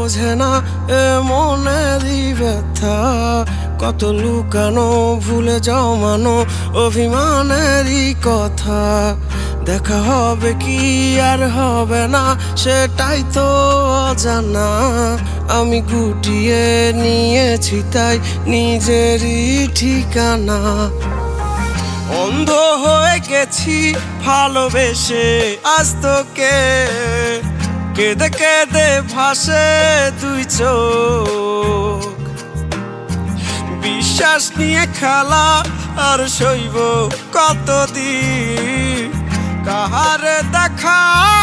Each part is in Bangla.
থাকে না, এ মনেরই ব্যথা কত লুকানো, ভুলে যাও মানো, অভিমানেরই কথা। দেখা হবে কি আর হবে না, সেটাই তো অজানা। আমি গুটিয়ে নিয়েছি তাই নিজেরই ঠিকানা। অন্ধ হয়ে গেছি ভালোবেসে, আজ তোকে কেঁদে কেঁদে ভাসে দুই চোখ। বিশ্বাস নিয়ে খেলা আর সইব কতদিন? কাহারে দেখাই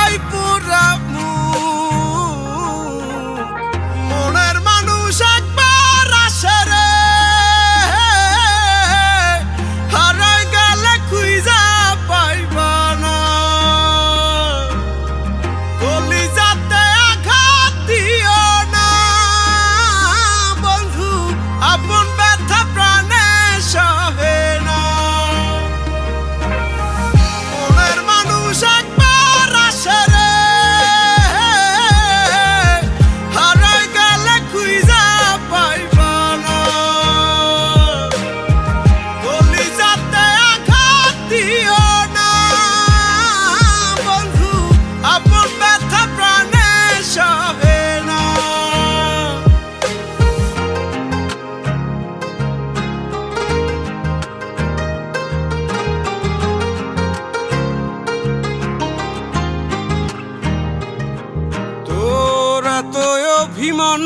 এত অভিমান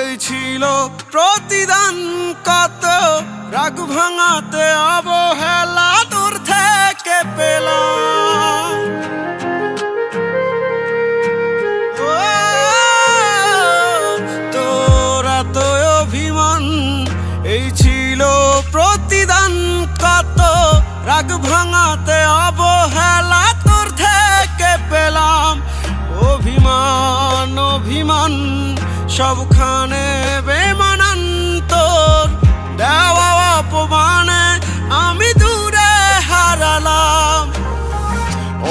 এই ছিল প্রতিদান কত। রাগ ভাঙাতে অবহেলা তোর থেকে পেলাম। তোর এই ছিল প্রতিদান কত। রাগ ভাঙাতে অবহেলা সবখানে বেমানান তোর দেওয়া অপমানে আমি দূরে হারালাম।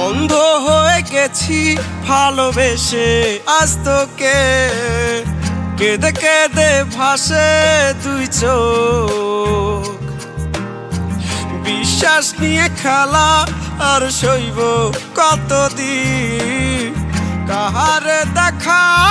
অন্ধ হয়ে গেছি ভালোবেসে আজ তোকে। কেঁদে কেঁদে ভাসে দুই চোখ। বিশ্বাস নিয়ে খেলা আর শৈব কতদিন? কাহারে দেখাই